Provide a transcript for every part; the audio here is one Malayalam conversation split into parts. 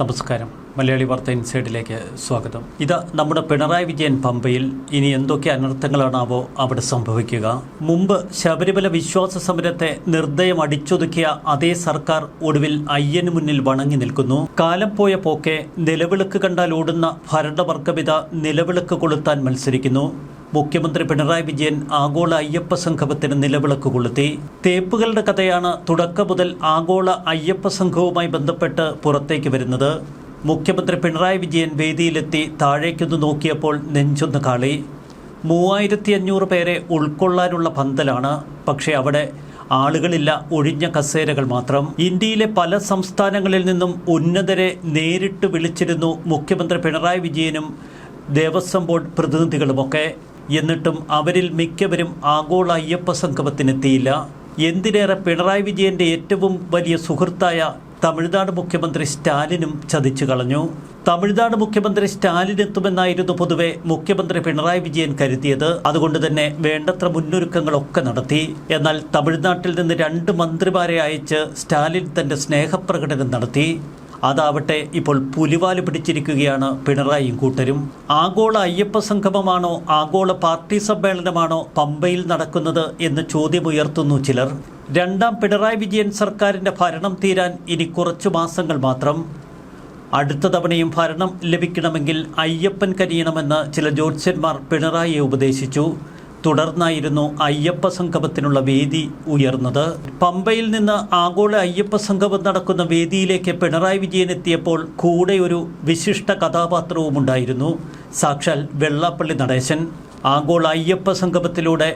നമസ്കാരം. മലയാളി വാർത്ത ഇൻസൈഡിലേക്ക് സ്വാഗതം. ഇത് നമ്മുടെ പിണറായി വിജയൻ പമ്പയിൽ ഇനി എന്തൊക്കെ അനർത്ഥങ്ങളാണാവോ അവിടെ സംഭവിക്കുക. മുമ്പ് ശബരിമല വിശ്വാസ സമരത്തെ നിർദ്ദയം അടിച്ചൊതുക്കിയ അതേ സർക്കാർ ഒടുവിൽ അയ്യന് മുന്നിൽ വണങ്ങി നിൽക്കുന്നു. കാലം പോയ പോക്കെ നിലവിളക്ക് കണ്ടാൽ ഓടുന്ന ഭരണവർഗമിത നിലവിളക്ക് കൊളുത്താൻ മത്സരിക്കുന്നു. മുഖ്യമന്ത്രി പിണറായി വിജയൻ ആഗോള അയ്യപ്പ സംഗമത്തിന് നിലവിളക്ക് കൊളുത്തി. തേപ്പുകളുടെ കഥയാണ് തുടക്കം മുതൽ ആഗോള അയ്യപ്പ സംഘവുമായി ബന്ധപ്പെട്ട് പുറത്തേക്ക് വരുന്നത്. മുഖ്യമന്ത്രി പിണറായി വിജയൻ വേദിയിലെത്തി താഴേക്കൊന്ന് നോക്കിയപ്പോൾ നെഞ്ചൊന്ന് കാളി. മൂവായിരത്തി അഞ്ഞൂറ് പേരെ ഉൾക്കൊള്ളാനുള്ള പന്തലാണ്. പക്ഷേ അവിടെ ആളുകളില്ല ഒഴിഞ്ഞ കസേരകൾ മാത്രം. ഇന്ത്യയിലെ പല സംസ്ഥാനങ്ങളിൽ നിന്നും ഉന്നതരെ നേരിട്ട് വിളിച്ചിരുന്നു മുഖ്യമന്ത്രി പിണറായി വിജയനും ദേവസ്വം ബോർഡ് പ്രതിനിധികളുമൊക്കെ. എന്നിട്ടും അവരിൽ മിക്കവരും ആഗോള അയ്യപ്പ സംഗമത്തിനെത്തിയില്ല. എന്തിനേറെ പിണറായി വിജയന്റെ ഏറ്റവും വലിയ സുഹൃത്തായ തമിഴ്നാട് മുഖ്യമന്ത്രി സ്റ്റാലിനും ചതിച്ചു കളഞ്ഞു. തമിഴ്നാട് മുഖ്യമന്ത്രി സ്റ്റാലിൻ എത്തുമെന്നായിരുന്നു പൊതുവെ മുഖ്യമന്ത്രി പിണറായി വിജയൻ കരുതിയത്. അതുകൊണ്ട് തന്നെ വേണ്ടത്ര മുന്നൊരുക്കങ്ങളൊക്കെ നടത്തി. എന്നാൽ തമിഴ്നാട്ടിൽ നിന്ന് രണ്ട് മന്ത്രിമാരെ അയച്ച് സ്റ്റാലിൻ തന്റെ സ്നേഹപ്രകടനം നടത്തി. അതാവട്ടെ ഇപ്പോൾ പുലിവാൽ പിടിച്ചിരിക്കുകയാണ് പിണറായിയും കൂട്ടരും. ആഗോള അയ്യപ്പ സംഗമമാണോ ആഗോള പാർട്ടി സമ്മേളനമാണോ പമ്പയിൽ നടക്കുന്നത് എന്ന് ചോദ്യമുയർത്തുന്നു ചിലർ. രണ്ടാം പിണറായി വിജയൻ സർക്കാരിന്റെ ഭരണം തീരാൻ ഇനി കുറച്ചു മാസങ്ങൾ മാത്രം. അടുത്ത തവണയും ഭരണം ലഭിക്കണമെങ്കിൽ അയ്യപ്പൻ കരിയണമെന്ന് ചില ജ്യോത്സ്യന്മാർ പിണറായിയെ ഉപദേശിച്ചു. തുടർന്നായിരുന്നു അയ്യപ്പ സംഗമത്തിനുള്ള വേദി ഉയർന്നത്. പമ്പയിൽ നിന്ന് ആഗോള അയ്യപ്പ സംഗമം നടക്കുന്ന വേദിയിലേക്ക് പിണറായി വിജയൻ എത്തിയപ്പോൾ കൂടെ ഒരു വിശിഷ്ട കഥാപാത്രവും ഉണ്ടായിരുന്നു സാക്ഷാൽ വെള്ളാപ്പള്ളി നടേശൻ. ആഗോള അയ്യപ്പ സംഗമത്തിലൂടെ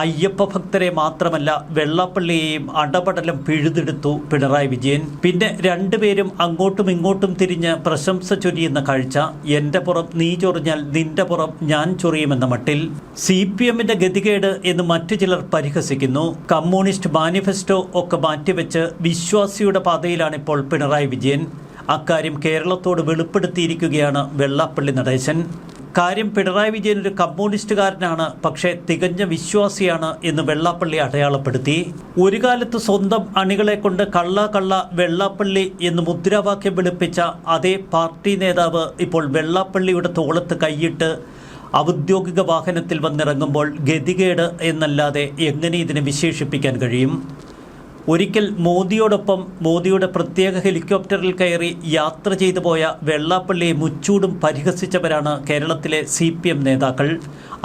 അയ്യപ്പ ഭക്തരെ മാത്രമല്ല വെള്ളാപ്പള്ളിയെയും അടപടലം പിഴുതെടുത്തു പിണറായി വിജയൻ. പിന്നെ രണ്ടുപേരും അങ്ങോട്ടും ഇങ്ങോട്ടും തിരിഞ്ഞ് പ്രശംസ ചൊരിയുന്ന കാഴ്ച. എന്റെ പുറം നീ ചൊറിഞ്ഞാൽ നിന്റെ പുറം ഞാൻ ചൊറിയുമെന്ന മട്ടിൽ. സി പി എമ്മിന്റെ ഗതികേട് എന്ന് മറ്റു ചിലർ പരിഹസിക്കുന്നു. കമ്മ്യൂണിസ്റ്റ് മാനിഫെസ്റ്റോ ഒക്കെ മാറ്റിവെച്ച് വിശ്വാസിയുടെ പാതയിലാണിപ്പോൾ പിണറായി വിജയൻ. അക്കാര്യം കേരളത്തോട് വെളിപ്പെടുത്തിയിരിക്കുകയാണ് വെള്ളാപ്പള്ളി നടേശൻ. കാര്യം പിണറായി വിജയൻ ഒരു കമ്മ്യൂണിസ്റ്റുകാരനാണ് പക്ഷേ തികഞ്ഞ വിശ്വാസിയാണ് എന്ന് വെള്ളാപ്പള്ളി അടയാളപ്പെടുത്തി. ഒരു കാലത്ത് സ്വന്തം അണികളെ കൊണ്ട് കള്ള കള്ള വെള്ളാപ്പള്ളി എന്ന് മുദ്രാവാക്യം വെളുപ്പിച്ച അതേ പാർട്ടി നേതാവ് ഇപ്പോൾ വെള്ളാപ്പള്ളിയുടെ തോളത്ത് കൈയിട്ട് ഔദ്യോഗിക വാഹനത്തിൽ വന്നിറങ്ങുമ്പോൾ ഗതികേട് എന്നല്ലാതെ എങ്ങനെ ഇതിനെ വിശേഷിപ്പിക്കാൻ കഴിയും? ഒരിക്കൽ മോദിയോടൊപ്പം മോദിയുടെ പ്രത്യേക ഹെലികോപ്റ്ററിൽ കയറി യാത്ര ചെയ്തു പോയ വെള്ളാപ്പള്ളിയെ മുച്ചൂടും പരിഹസിച്ചവരാണ് കേരളത്തിലെ സി നേതാക്കൾ.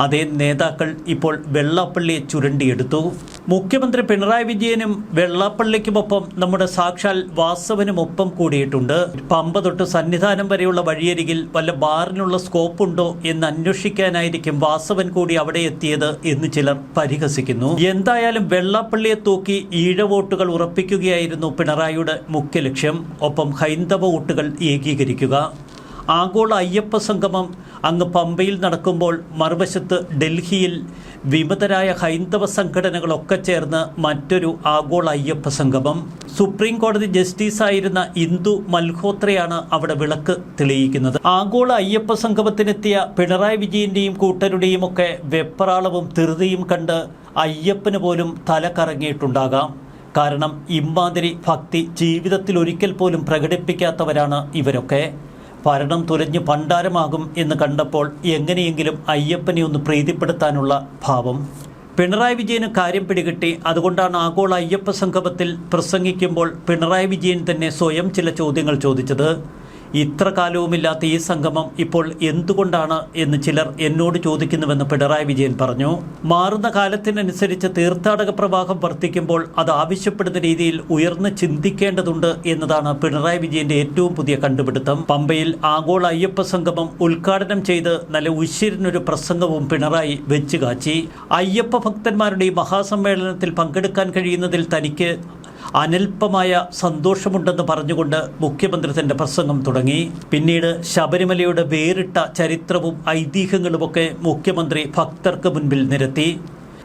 അതേ നേതാക്കൾ ഇപ്പോൾ വെള്ളാപ്പള്ളിയെ ചുരണ്ടിയെടുത്തു. മുഖ്യമന്ത്രി പിണറായി വിജയനും വെള്ളാപ്പള്ളിക്കുമൊപ്പം നമ്മുടെ സാക്ഷാൽ വാസവനുമൊപ്പം കൂടിയിട്ടുണ്ട്. പമ്പ തൊട്ട് സന്നിധാനം വരെയുള്ള വഴിയരികിൽ വല്ല ബാറിനുള്ള സ്കോപ്പുണ്ടോ എന്ന് അന്വേഷിക്കാനായിരിക്കും വാസവൻ കൂടി അവിടെ എത്തിയത് എന്ന് ചിലർ പരിഹസിക്കുന്നു. എന്തായാലും വെള്ളാപ്പള്ളിയെ തൂക്കി ഈഴ വോട്ടുകൾ ഉറപ്പിക്കുകയായിരുന്നു പിണറായിയുടെ മുഖ്യ ലക്ഷ്യം. ഒപ്പം ഹൈന്ദവ വോട്ടുകൾ ഏകീകരിക്കുക. ആഗോള അയ്യപ്പ സംഗമം അങ്ങ് പമ്പയിൽ നടക്കുമ്പോൾ മറുവശത്ത് ഡൽഹിയിൽ വിമതരായ ഹൈന്ദവ സംഘടനകളൊക്കെ ചേർന്ന് മറ്റൊരു ആഗോള അയ്യപ്പ സംഗമം. സുപ്രീം കോടതി ജസ്റ്റിസായിരുന്ന ഇന്ദു മൽഹോത്രയാണ് അവിടെ വിളക്ക് തെളിയിക്കുന്നത്. ആഗോള അയ്യപ്പ സംഗമത്തിനെത്തിയ പിണറായി വിജയന്റെയും കൂട്ടരുടെയും ഒക്കെ വെപ്രാളവും ധൃതിയും കണ്ട് അയ്യപ്പന് പോലും തല കറങ്ങിയിട്ടുണ്ടാകാം. കാരണം ഇമ്മാതിരി ഭക്തി ജീവിതത്തിൽ ഒരിക്കൽ പോലും പ്രകടിപ്പിക്കാത്തവരാണ് ഇവരൊക്കെ. ഭരണം തുലഞ്ഞ് പണ്ടാരമാകും എന്ന് കണ്ടപ്പോൾ എങ്ങനെയെങ്കിലും അയ്യപ്പനെ ഒന്ന് പ്രീതിപ്പെടുത്താനുള്ള ഭാവം. പിണറായി വിജയന് കാര്യം പിടികിട്ടി. അതുകൊണ്ടാണ് ആഗോള അയ്യപ്പ സംഗമത്തിൽ പ്രസംഗിക്കുമ്പോൾ പിണറായി വിജയൻ തന്നെ സ്വയം ചില ചോദ്യങ്ങൾ ചോദിച്ചത്. ഇത്ര കാലവുമില്ലാത്ത ഈ സംഗമം ഇപ്പോൾ എന്തുകൊണ്ടാണ് എന്ന് ചിലർ എന്നോട് ചോദിക്കുന്നുവെന്ന് പിണറായി വിജയൻ പറഞ്ഞു. മാറുന്ന കാലത്തിനനുസരിച്ച് തീർത്ഥാടക പ്രവാഹം വർദ്ധിക്കുമ്പോൾ അത് ആവശ്യപ്പെടുന്ന രീതിയിൽ ഉയർന്ന് ചിന്തിക്കേണ്ടതുണ്ട് എന്നതാണ് പിണറായി വിജയന്റെ ഏറ്റവും പുതിയ കണ്ടുപിടുത്തം. പമ്പയിൽ ആഗോള അയ്യപ്പ സംഗമം ഉദ്ഘാടനം ചെയ്ത് നല്ല ഉശിരിനൊരു പ്രസംഗവും പിണറായി വെച്ചുകാച്ചി. അയ്യപ്പ ഭക്തന്മാരുടെ ഈ മഹാസമ്മേളനത്തിൽ പങ്കെടുക്കാൻ കഴിയുന്നതിൽ തനിക്ക് അനൽപമായ സന്തോഷമുണ്ടെന്ന് പറഞ്ഞുകൊണ്ട് മുഖ്യമന്ത്രി തന്റെ പ്രസംഗം തുടങ്ങി. പിന്നീട് ശബരിമലയുടെ വേറിട്ട ചരിത്രവും ഐതിഹ്യങ്ങളുമൊക്കെ മുഖ്യമന്ത്രി ഭക്തർക്ക് മുൻപിൽ നിരത്തി.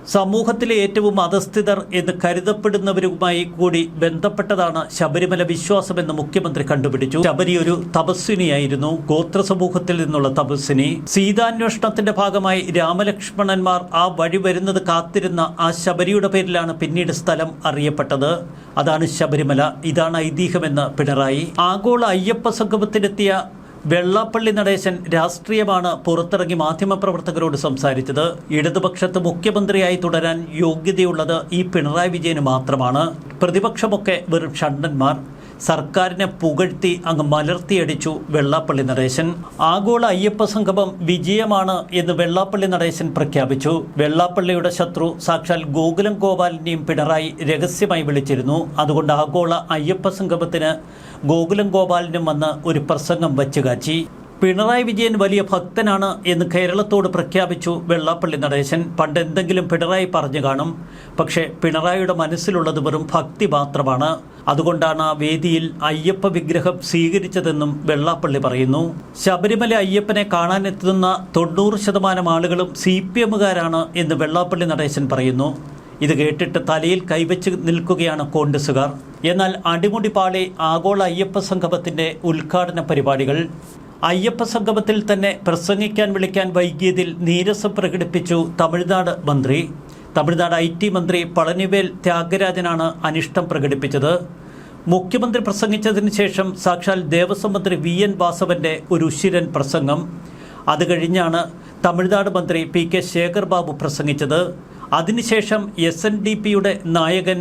സമൂഹത്തിലെ ഏറ്റവും അധസ്ഥിതർ എന്ന് കരുതപ്പെടുന്നവരുമായി കൂടി ബന്ധപ്പെട്ടതാണ് ശബരിമല വിശ്വാസമെന്ന് മുഖ്യമന്ത്രി കണ്ടുപിടിച്ചു. ശബരി ഒരു തപസ്വിനിയായിരുന്നു ഗോത്ര സമൂഹത്തിൽ നിന്നുള്ള തപസ്വിനി സീതാന്വേഷണത്തിന്റെ ഭാഗമായി രാമലക്ഷ്മണന്മാർ ആ വഴി വരുന്നത് കാത്തിരുന്ന ആ ശബരിയുടെ പേരിലാണ് പിന്നീട് സ്ഥലം അറിയപ്പെട്ടത്. അതാണ് ശബരിമല. ഇതാണ് ഐതിഹ്യമെന്ന് പിണറായി. ആഗോള അയ്യപ്പ സംഗമത്തിലെത്തിയ വെള്ളാപ്പള്ളി നടേശൻ രാഷ്ട്രീയമാണ് പുറത്തിറങ്ങി മാധ്യമപ്രവർത്തകരോട് സംസാരിച്ചത്. ഇടതുപക്ഷത്ത് മുഖ്യമന്ത്രിയായി തുടരാൻ യോഗ്യതയുള്ളത് ഈ പിണറായി വിജയന് മാത്രമാണ്. പ്രതിപക്ഷമൊക്കെ വെറും ഷണ്ടന്മാർ. സർക്കാരിനെ പുകഴ്ത്തി അങ്ങ് മലർത്തിയടിച്ചു വെള്ളാപ്പള്ളി നടേശൻ. ആഗോള അയ്യപ്പ സംഗമം വിജയമാണ് എന്ന് വെള്ളാപ്പള്ളി നടേശൻ പ്രഖ്യാപിച്ചു. വെള്ളാപ്പള്ളിയുടെ ശത്രു സാക്ഷാൽ ഗോകുലം ഗോപാലിനെയും പിണറായി രഹസ്യമായി വിളിച്ചിരുന്നു. അതുകൊണ്ട് ആഗോള അയ്യപ്പ സംഗമത്തിന് ഗോകുലം ഗോപാലിനും വന്ന് ഒരു പ്രസംഗം വച്ചു കാച്ചി പിണറായി വിജയൻ വലിയ ഭക്തനാണ് എന്ന് കേരളത്തോട് പ്രഖ്യാപിച്ചു വെള്ളാപ്പള്ളി നടേശൻ. പണ്ട് എന്തെങ്കിലും പിണറായി പറഞ്ഞു കാണും. പക്ഷേ പിണറായിയുടെ മനസ്സിലുള്ളത് വെറും ഭക്തി മാത്രമാണ്. അതുകൊണ്ടാണ് ആ വേദിയിൽ അയ്യപ്പ വിഗ്രഹം സ്വീകരിച്ചതെന്നും വെള്ളാപ്പള്ളി പറയുന്നു. ശബരിമല അയ്യപ്പനെ കാണാനെത്തുന്ന തൊണ്ണൂറ് ശതമാനം ആളുകളും സി പി എമ്മുകാരാണ് എന്ന് വെള്ളാപ്പള്ളി നടേശൻ പറയുന്നു. ഇത് കേട്ടിട്ട് തലയിൽ കൈവച്ച് നിൽക്കുകയാണ് കോൺഗ്രസുകാർ എന്നാൽ അടിമുടി പാളി ആഗോള അയ്യപ്പ സംഗമത്തിന്റെ ഉദ്ഘാടന പരിപാടികൾ അയ്യപ്പ സംഗമത്തിൽ തന്നെ പ്രസംഗിക്കാൻ വിളിക്കാൻ വൈകിയതിൽ നീരസം പ്രകടിപ്പിച്ചു തമിഴ്നാട് മന്ത്രി. തമിഴ്നാട് ഐ ടി മന്ത്രി പളനിവേൽ ത്യാഗരാജനാണ് അനിഷ്ടം പ്രകടിപ്പിച്ചത്. മുഖ്യമന്ത്രി പ്രസംഗിച്ചതിന് ശേഷം സാക്ഷാൽ ദേവസ്വം മന്ത്രി വി എൻ വാസവന്റെ ഒരു ഉശിരൻ പ്രസംഗം. അത് കഴിഞ്ഞാണ് തമിഴ്നാട് മന്ത്രി പി കെ ശേഖർ ബാബു പ്രസംഗിച്ചത്. അതിനുശേഷം എസ് എൻ ഡി പിയുടെ നായകൻ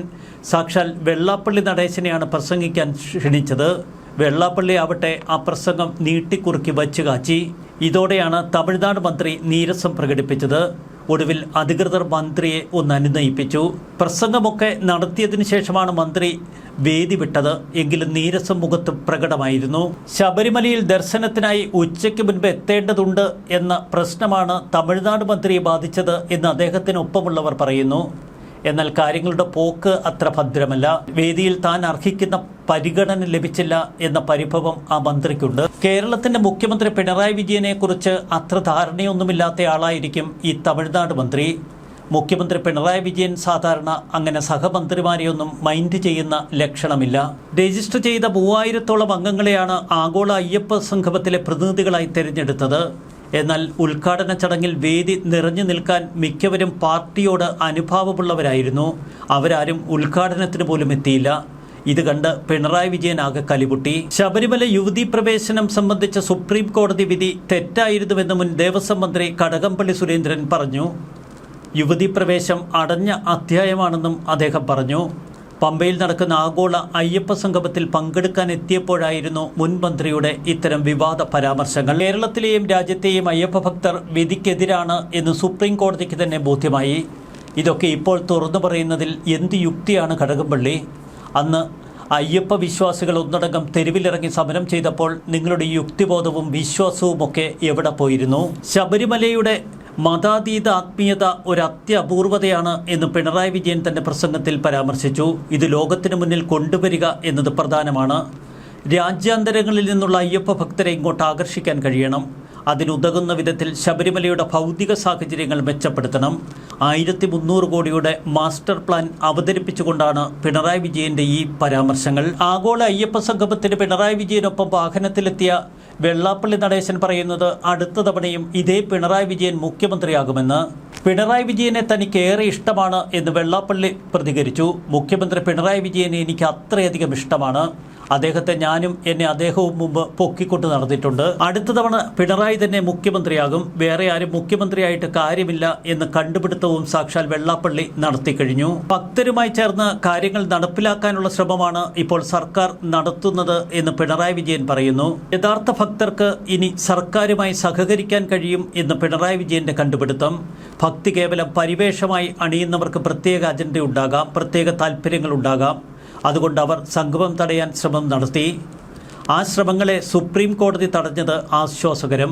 സാക്ഷാൽ വെള്ളാപ്പള്ളി നടേശനെയാണ് പ്രസംഗിക്കാൻ ക്ഷണിച്ചത്. വെള്ളാപ്പള്ളി ആവട്ടെ ആ പ്രസംഗം നീട്ടിക്കുറുക്കി വച്ചു കാച്ചി. ഇതോടെയാണ് തമിഴ്നാട് മന്ത്രി നീരസം പ്രകടിപ്പിച്ചത്. ഒടുവിൽ അധികൃതർ മന്ത്രിയെ ഒന്ന് അനുനയിപ്പിച്ചു. പ്രസംഗമൊക്കെ നടത്തിയതിനു ശേഷമാണ് മന്ത്രി വേദി വിട്ടത്. എങ്കിലും നീരസം മുഖത്ത് പ്രകടമായിരുന്നു. ശബരിമലയിൽ ദർശനത്തിനായി ഉച്ചയ്ക്ക് മുൻപ് എത്തേണ്ടതുണ്ട് എന്ന പ്രശ്നമാണ് തമിഴ്നാട് മന്ത്രിയെ ബാധിച്ചത് എന്ന് അദ്ദേഹത്തിനൊപ്പമുള്ളവർ പറയുന്നു. എന്നാൽ കാര്യങ്ങളുടെ പോക്ക് അത്ര ഭദ്രമല്ല. വേദിയിൽ താൻ അർഹിക്കുന്ന പരിഗണന ലഭിച്ചില്ല എന്ന പരിഭവം ആ മന്ത്രിക്കുണ്ട്. കേരളത്തിന്റെ മുഖ്യമന്ത്രി പിണറായി വിജയനെ കുറിച്ച് അത്ര ധാരണയൊന്നുമില്ലാത്ത ആളായിരിക്കും ഈ തമിഴ്നാട് മന്ത്രി. മുഖ്യമന്ത്രി പിണറായി വിജയൻ സാധാരണ അങ്ങനെ സഹമന്ത്രിമാരെയൊന്നും മൈൻഡ് ചെയ്യുന്ന ലക്ഷണമില്ല. രജിസ്റ്റർ ചെയ്ത മൂവായിരത്തോളം അംഗങ്ങളെയാണ് ആഗോള അയ്യപ്പ സംഗമത്തിലെ പ്രതിനിധികളായി തിരഞ്ഞെടുത്തത്. എന്നാൽ ഉദ്ഘാടന ചടങ്ങിൽ വേദി നിറഞ്ഞു നിൽക്കാൻ മിക്കവരും പാർട്ടിയോട് അനുഭാവമുള്ളവരായിരുന്നു. അവരാരും ഉദ്ഘാടനത്തിന് പോലും എത്തിയില്ല. ഇത് കണ്ട് പിണറായി വിജയൻ ആകെ കലിപുട്ടി. ശബരിമല യുവതി പ്രവേശനം സംബന്ധിച്ച സുപ്രീം കോടതി വിധി തെറ്റായിരുന്നുവെന്ന് മുൻ ദേവസ്വം മന്ത്രി കടകംപള്ളി സുരേന്ദ്രൻ പറഞ്ഞു. യുവതി പ്രവേശം അടഞ്ഞ അധ്യായമാണെന്നും അദ്ദേഹം പറഞ്ഞു. പമ്പയിൽ നടക്കുന്ന ആഗോള അയ്യപ്പ സംഗമത്തിൽ പങ്കെടുക്കാൻ എത്തിയപ്പോഴായിരുന്നു മുൻ മന്ത്രിയുടെ ഇത്തരം വിവാദ പരാമർശങ്ങൾ. കേരളത്തിലെയും രാജ്യത്തെയും അയ്യപ്പ ഭക്തർ വിധിക്കെതിരാണ് എന്ന് സുപ്രീം കോടതിക്ക് തന്നെ ബോധ്യമായി. ഇതൊക്കെ ഇപ്പോൾ തുറന്നു പറയുന്നതിൽ എന്ത് യുക്തിയാണ് കടകംപള്ളി? അന്ന് അയ്യപ്പ വിശ്വാസികൾ ഒന്നടങ്കം തെരുവിലിറങ്ങി സമരം ചെയ്തപ്പോൾ നിങ്ങളുടെ യുക്തിബോധവും വിശ്വാസവും ഒക്കെ എവിടെ പോയിരുന്നു? ശബരിമലയുടെ മതാതീത ആത്മീയത ഒരു അത്യപൂർവതയാണ് എന്ന് പിണറായി വിജയൻ തന്റെ പ്രസംഗത്തിൽ പരാമർശിച്ചു. ഇത് ലോകത്തിനു മുന്നിൽ കൊണ്ടുവരിക എന്നത് പ്രധാനമാണ്. രാജ്യാന്തരങ്ങളിൽ നിന്നുള്ള അയ്യപ്പ ഭക്തരെ ഇങ്ങോട്ട് ആകർഷിക്കാൻ കഴിയണം. അതിനുതകുന്ന വിധത്തിൽ ശബരിമലയുടെ ഭൗതിക സാഹചര്യങ്ങൾ മെച്ചപ്പെടുത്തണം. ആയിരത്തി മുന്നൂറ് കോടിയുടെ മാസ്റ്റർ പ്ലാൻ അവതരിപ്പിച്ചുകൊണ്ടാണ് പിണറായി വിജയന്റെ ഈ പരാമർശങ്ങൾ. ആഗോള അയ്യപ്പ സംഗമത്തിന് പിണറായി വിജയനൊപ്പം വാഹനത്തിലെത്തിയ വെള്ളാപ്പള്ളി നടേശൻ പറയുന്നത് അടുത്ത തവണയും ഇതേ പിണറായി വിജയൻ മുഖ്യമന്ത്രിയാകുമെന്ന്. പിണറായി വിജയനെ തനിക്ക് ഏറെ ഇഷ്ടമാണ് എന്ന് വെള്ളാപ്പള്ളി പ്രതികരിച്ചു. മുഖ്യമന്ത്രി പിണറായി വിജയനെ എനിക്ക് അത്രയധികം ഇഷ്ടമാണ്. അദ്ദേഹത്തെ ഞാനും എന്നെ അദ്ദേഹവും മുമ്പ് പൊക്കിക്കൊണ്ട് നടന്നിട്ടുണ്ട്. അടുത്ത തവണ പിണറായി തന്നെ മുഖ്യമന്ത്രിയാകും. വേറെ ആരും മുഖ്യമന്ത്രിയായിട്ട് കാര്യമില്ല എന്ന് കണ്ടുപിടുത്തവും സാക്ഷാൽ വെള്ളാപ്പള്ളി നടത്തി കഴിഞ്ഞു. ഭക്തരുമായി ചേർന്ന് കാര്യങ്ങൾ നടപ്പിലാക്കാനുള്ള ശ്രമമാണ് ഇപ്പോൾ സർക്കാർ നടത്തുന്നത് എന്ന് പിണറായി വിജയൻ പറയുന്നു. യഥാർത്ഥ ഭക്തർക്ക് ഇനി സർക്കാരുമായി സഹകരിക്കാൻ കഴിയും എന്ന് പിണറായി വിജയന്റെ കണ്ടുപിടുത്തം. ഭക്തി കേവലം പരിവേഷമായി അണിയുന്നവർക്ക് പ്രത്യേക അജണ്ട ഉണ്ടാകാം പ്രത്യേക താല്പര്യങ്ങൾ ഉണ്ടാകാം അതുകൊണ്ട് അവർ സംഗമം തടയാൻ ശ്രമം നടത്തി. ആ ശ്രമങ്ങളെ സുപ്രീം കോടതി തടഞ്ഞത് ആശ്വാസകരം.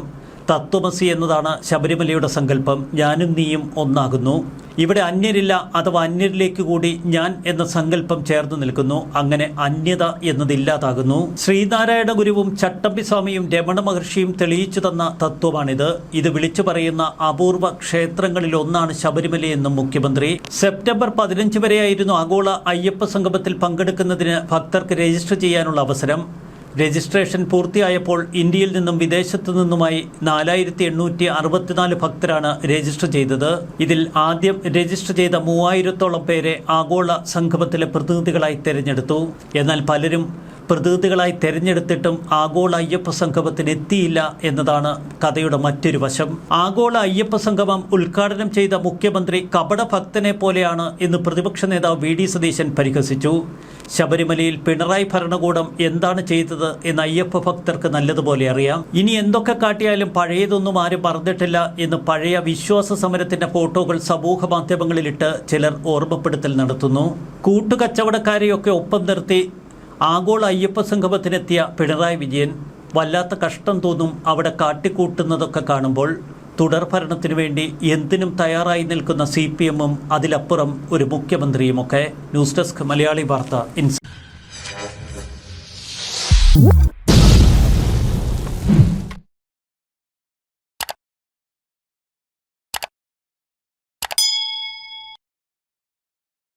തത്വമസി എന്നതാണ് ശബരിമലയുടെ സങ്കല്പം. ഞാനും നീയും ഒന്നാകുന്നു. ഇവിടെ അന്യരില്ല അഥവാ അന്യരിലേക്ക് കൂടി ഞാൻ എന്ന സങ്കല്പം ചേർന്ന് നിൽക്കുന്നു. അങ്ങനെ അന്യത എന്നതില്ലാതാകുന്നു. ശ്രീനാരായണ ഗുരുവും ചട്ടമ്പിസ്വാമിയും രമണ മഹർഷിയും തെളിയിച്ചു തന്ന തത്വമാണിത്. ഇത് വിളിച്ചു പറയുന്ന അപൂർവ ക്ഷേത്രങ്ങളിൽ ഒന്നാണ് ശബരിമലയെന്നും മുഖ്യമന്ത്രി. സെപ്റ്റംബർ പതിനഞ്ച് വരെയായിരുന്നു ആഗോള അയ്യപ്പ സംഗമത്തിൽ പങ്കെടുക്കുന്നതിന് ഭക്തർക്ക് രജിസ്റ്റർ ചെയ്യാനുള്ള അവസരം. രജിസ്ട്രേഷൻ പൂർത്തിയായപ്പോൾ ഇന്ത്യയിൽ നിന്നും വിദേശത്തു നിന്നുമായി നാലായിരത്തി എണ്ണൂറ്റി അറുപത്തിനാല് ഭക്തരാണ് രജിസ്റ്റർ ചെയ്തത്. ഇതിൽ ആദ്യം രജിസ്റ്റർ ചെയ്ത മൂവായിരത്തോളം പേരെ ആഗോള സംഗമത്തിലെ പ്രതിനിധികളായി തെരഞ്ഞെടുത്തു. എന്നാൽ പലരും പ്രതിനിധികളായി തെരഞ്ഞെടുത്തിട്ടും ആഗോള അയ്യപ്പ സംഗമത്തിന് എത്തിയില്ല എന്നതാണ് കഥയുടെ മറ്റൊരു വശം. ആഗോള അയ്യപ്പ സംഗമം ഉദ്ഘാടനം ചെയ്ത മുഖ്യമന്ത്രി കപട ഭക്തനെ പോലെയാണ് എന്ന് പ്രതിപക്ഷ നേതാവ് വി ഡി സതീശൻ പരിഹസിച്ചു. ശബരിമലയിൽ പിണറായി ഭരണകൂടം എന്താണ് ചെയ്തത് എന്ന് അയ്യപ്പ ഭക്തർക്ക് നല്ലതുപോലെ അറിയാം. ഇനി എന്തൊക്കെ കാട്ടിയാലും പഴയതൊന്നും ആരും പറഞ്ഞിട്ടില്ല എന്ന് പഴയ വിശ്വാസ സമരത്തിന്റെ ഫോട്ടോകൾ സമൂഹ മാധ്യമങ്ങളിലിട്ട് ചിലർ ഓർമ്മപ്പെടുത്തൽ നടത്തുന്നു. കൂട്ടുകച്ചവടക്കാരെയൊക്കെ ഒപ്പം നിർത്തി ആഗോള അയ്യപ്പ സംഗമത്തിനെത്തിയ പിണറായി വിജയൻ വല്ലാത്ത കഷ്ടം തോന്നും അവിടെ കാട്ടിക്കൂട്ടുന്നതൊക്കെ കാണുമ്പോൾ തുടർ ഭരണത്തിനു വേണ്ടി എന്തിനും തയ്യാറായി നിൽക്കുന്ന സി പി എമ്മും അതിലപ്പുറം ഒരു മുഖ്യമന്ത്രിയുമൊക്കെ. ന്യൂസ് ഡെസ്ക് മലയാളി വാർത്ത ഇൻസ്